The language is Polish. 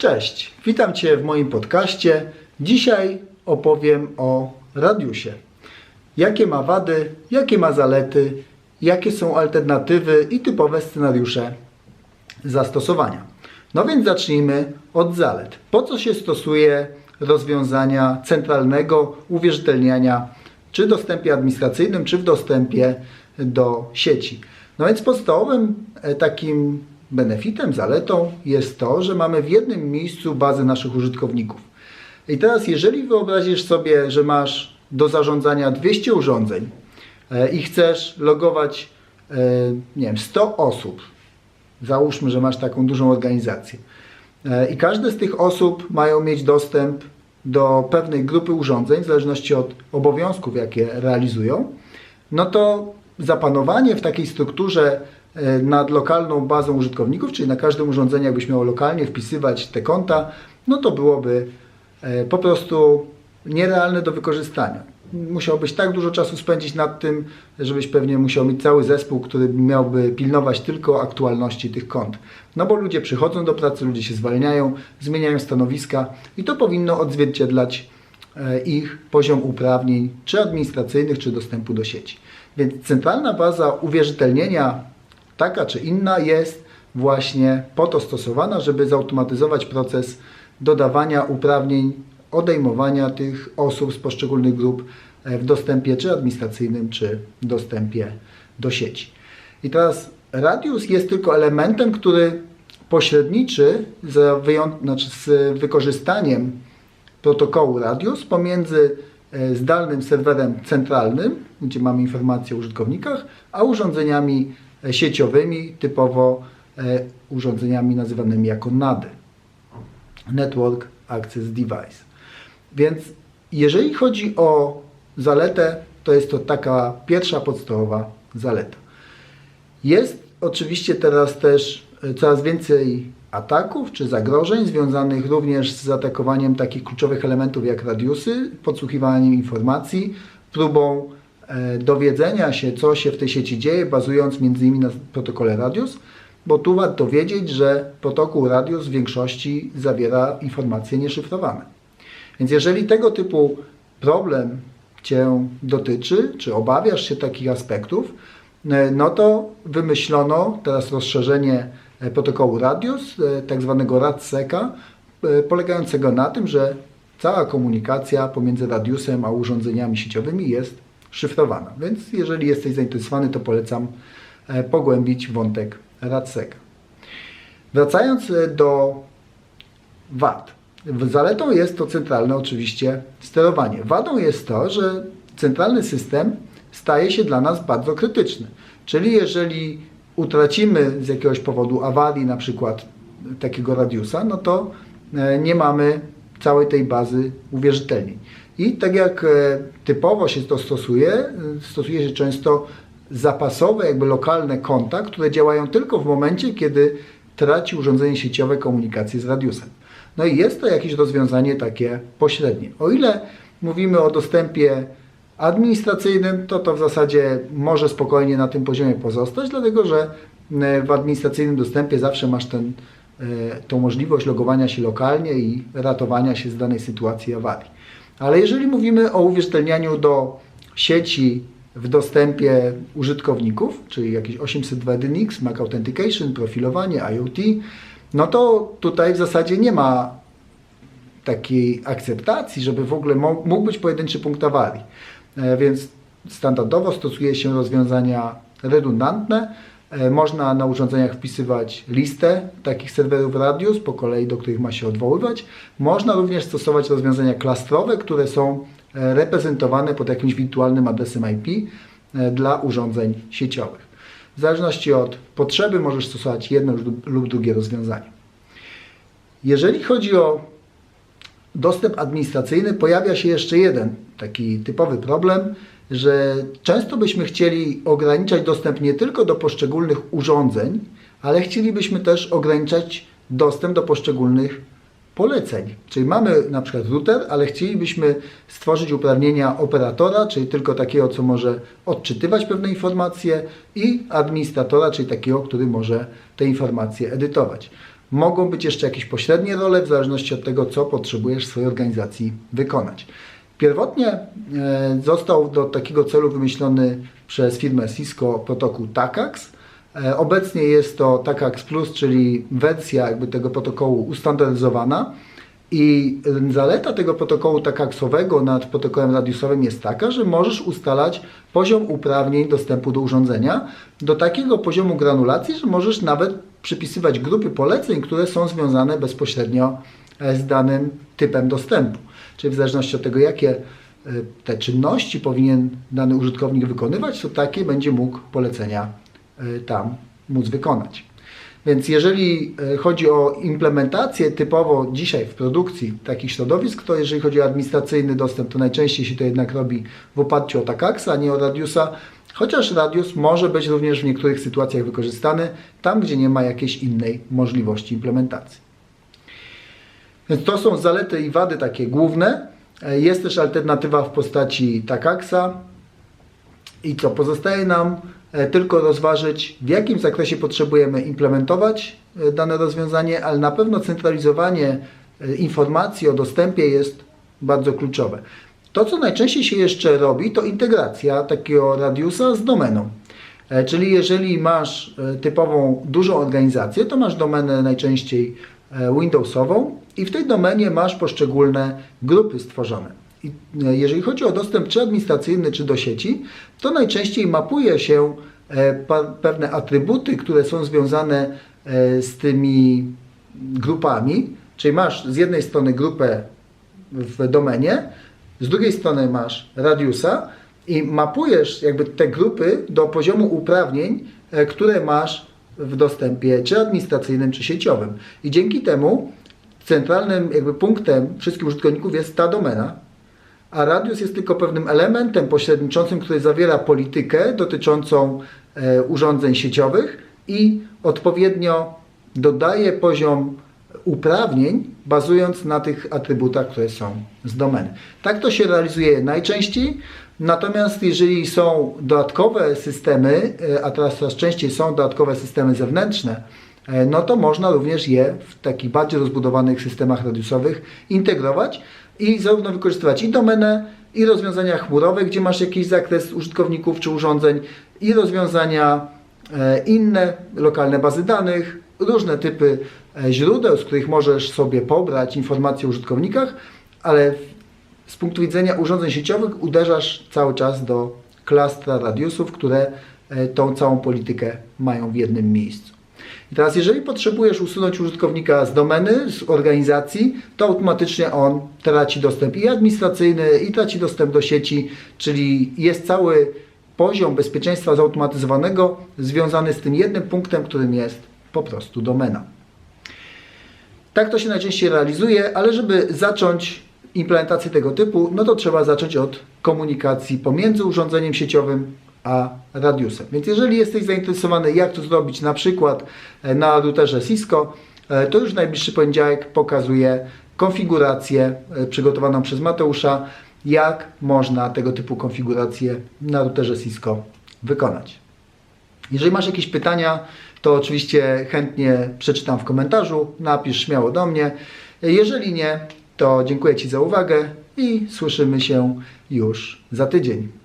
Cześć, witam Cię w moim podcaście. Dzisiaj opowiem o radiusie. Jakie ma wady, jakie ma zalety, jakie są alternatywy i typowe scenariusze zastosowania. No więc zacznijmy od zalet. Po co się stosuje rozwiązania centralnego uwierzytelniania czy w dostępie administracyjnym, czy w dostępie do sieci? No więc podstawowym e, takim benefitem, zaletą jest to, że mamy w jednym miejscu bazę naszych użytkowników. I teraz, jeżeli wyobrazisz sobie, że masz do zarządzania 200 urządzeń e, i chcesz logować, e, nie wiem, 100 osób, załóżmy, że masz taką dużą organizację, e, i każde z tych osób mają mieć dostęp do pewnej grupy urządzeń, w zależności od obowiązków, jakie realizują, no to zapanowanie w takiej strukturze nad lokalną bazą użytkowników, czyli na każdym urządzeniu, jakbyś miał lokalnie wpisywać te konta, no to byłoby e, po prostu nierealne do wykorzystania. Musiałbyś tak dużo czasu spędzić nad tym, żebyś pewnie musiał mieć cały zespół, który miałby pilnować tylko aktualności tych kont. No bo ludzie przychodzą do pracy, ludzie się zwalniają, zmieniają stanowiska i to powinno odzwierciedlać e, ich poziom uprawnień, czy administracyjnych, czy dostępu do sieci. Więc centralna baza uwierzytelnienia, taka czy inna, jest właśnie po to stosowana, żeby zautomatyzować proces dodawania uprawnień, odejmowania tych osób z poszczególnych grup e, w dostępie czy administracyjnym, czy dostępie do sieci. I teraz radius jest tylko elementem, który pośredniczy z, znaczy z wykorzystaniem protokołu radius pomiędzy e, zdalnym serwerem centralnym, gdzie mamy informacje o użytkownikach, a urządzeniami sieciowymi, typowo e, urządzeniami nazywanymi jako NAD. Network Access Device. Więc jeżeli chodzi o zaletę, to jest to taka pierwsza podstawowa zaleta. Jest oczywiście teraz też e, coraz więcej ataków czy zagrożeń związanych również z atakowaniem takich kluczowych elementów jak radiusy, podsłuchiwaniem informacji, próbą e, dowiedzenia się, co się w tej sieci dzieje, bazując m.in. na protokole radius, bo tu warto wiedzieć, że protokół radius w większości zawiera informacje nieszyfrowane. Więc jeżeli tego typu problem Cię dotyczy, czy obawiasz się takich aspektów, e, no to wymyślono teraz rozszerzenie e, protokołu Radius, e, tak zwanego RADSECA, e, polegającego na tym, że cała komunikacja pomiędzy Radiusem a urządzeniami sieciowymi jest szyfrowana. Więc jeżeli jesteś zainteresowany, to polecam e, pogłębić wątek RADSECA. Wracając e, do wad. Zaletą jest to centralne oczywiście sterowanie. Wadą jest to, że centralny system staje się dla nas bardzo krytyczny. Czyli jeżeli utracimy z jakiegoś powodu awarii, na przykład takiego radiusa, no to e, nie mamy całej tej bazy uwierzytelnień. I tak jak e, typowo się to stosuje, e, stosuje się często zapasowe, jakby lokalne konta, które działają tylko w momencie, kiedy traci urządzenie sieciowe komunikację z radiusem. No i jest to jakieś rozwiązanie takie pośrednie. O ile mówimy o dostępie administracyjnym, to to w zasadzie może spokojnie na tym poziomie pozostać, dlatego że e, w administracyjnym dostępie zawsze masz ten, tą możliwość logowania się lokalnie i ratowania się z danej sytuacji awarii. Ale jeżeli mówimy o uwierzytelnianiu do sieci w dostępie użytkowników, czyli jakieś 802.1x, Mac Authentication, profilowanie, IoT, no to tutaj w zasadzie nie ma takiej akceptacji, żeby w ogóle mógł być pojedynczy punkt awarii. E, Więc standardowo stosuje się rozwiązania redundantne. E, Można na urządzeniach wpisywać listę takich serwerów Radius po kolei, do których ma się odwoływać. Można również stosować rozwiązania klastrowe, które są e, reprezentowane pod jakimś wirtualnym adresem IP e, dla urządzeń sieciowych. W zależności od potrzeby możesz stosować jedno lub- lub drugie rozwiązanie. Jeżeli chodzi o dostęp administracyjny, pojawia się jeszcze jeden taki typowy problem, że często byśmy chcieli ograniczać dostęp nie tylko do poszczególnych urządzeń, ale chcielibyśmy też ograniczać dostęp do poszczególnych poleceń. Czyli mamy na przykład router, ale chcielibyśmy stworzyć uprawnienia operatora, czyli tylko takiego, co może odczytywać pewne informacje i administratora, czyli takiego, który może te informacje edytować. Mogą być jeszcze jakieś pośrednie role, w zależności od tego, co potrzebujesz w swojej organizacji wykonać. Pierwotnie e, został do takiego celu wymyślony przez firmę Cisco protokół TACAX. E, Obecnie jest to TACAX Plus, czyli wersja jakby tego protokołu ustandaryzowana. I zaleta tego protokołu takaksowego nad protokołem radiusowym jest taka, że możesz ustalać poziom uprawnień dostępu do urządzenia do takiego poziomu granulacji, że możesz nawet przypisywać grupy poleceń, które są związane bezpośrednio e, z danym typem dostępu. Czyli w zależności od tego, jakie e, te czynności powinien dany użytkownik wykonywać, to takie będzie mógł polecenia e, tam móc wykonać. Więc jeżeli e, chodzi o implementację typowo dzisiaj w produkcji takich środowisk, to jeżeli chodzi o administracyjny dostęp, to najczęściej się to jednak robi w oparciu o Takaxa, a nie o Radiusa, chociaż Radius może być również w niektórych sytuacjach wykorzystany tam, gdzie nie ma jakiejś innej możliwości implementacji. Więc to są zalety i wady takie główne. E, Jest też alternatywa w postaci Takaxa. I co pozostaje nam e, tylko rozważyć, w jakim zakresie potrzebujemy implementować e, dane rozwiązanie, ale na pewno centralizowanie informacji o dostępie jest bardzo kluczowe. To, co najczęściej się jeszcze robi, to integracja takiego radiusa z domeną. Czyli jeżeli masz typową dużą organizację, to masz domenę najczęściej Windowsową i w tej domenie masz poszczególne grupy stworzone. I e, jeżeli chodzi o dostęp czy administracyjny, czy do sieci, to najczęściej mapuje się e, pewne atrybuty, które są związane e, z tymi grupami. Czyli masz z jednej strony grupę w domenie, z drugiej strony masz radiusa i mapujesz jakby te grupy do poziomu uprawnień, które masz w dostępie czy administracyjnym, czy sieciowym. I dzięki temu centralnym jakby punktem wszystkich użytkowników jest ta domena, a radius jest tylko pewnym elementem pośredniczącym, który zawiera politykę dotyczącą e, urządzeń sieciowych i odpowiednio dodaje poziom uprawnień, bazując na tych atrybutach, które są z domeny. Tak to się realizuje najczęściej. Natomiast jeżeli są dodatkowe systemy, e, a teraz coraz częściej są dodatkowe systemy zewnętrzne, no to można również je w takich bardziej rozbudowanych systemach radiusowych integrować i zarówno wykorzystywać i domenę, i rozwiązania chmurowe, gdzie masz jakiś zakres użytkowników czy urządzeń, i rozwiązania e, inne, lokalne bazy danych, różne typy e, źródeł, z których możesz sobie pobrać informacje o użytkownikach, ale z punktu widzenia urządzeń sieciowych uderzasz cały czas do klastra radiusów, które e, tą całą politykę mają w jednym miejscu. I teraz, jeżeli potrzebujesz usunąć użytkownika z domeny, z organizacji, to automatycznie on traci dostęp i administracyjny, i traci dostęp do sieci, czyli jest cały poziom bezpieczeństwa zautomatyzowanego związany z tym jednym punktem, którym jest po prostu domena. Tak to się najczęściej realizuje, ale żeby zacząć implementację tego typu, no to trzeba zacząć od komunikacji pomiędzy urządzeniem sieciowym a radiusem. Więc jeżeli jesteś zainteresowany, jak to zrobić na przykład e, na routerze Cisco, e, to już najbliższy poniedziałek pokazuję konfigurację e, przygotowaną przez Mateusza, jak można tego typu konfigurację na routerze Cisco wykonać. Jeżeli masz jakieś pytania, to oczywiście chętnie przeczytam w komentarzu, napisz śmiało do mnie. Jeżeli nie, to dziękuję Ci za uwagę i słyszymy się już za tydzień.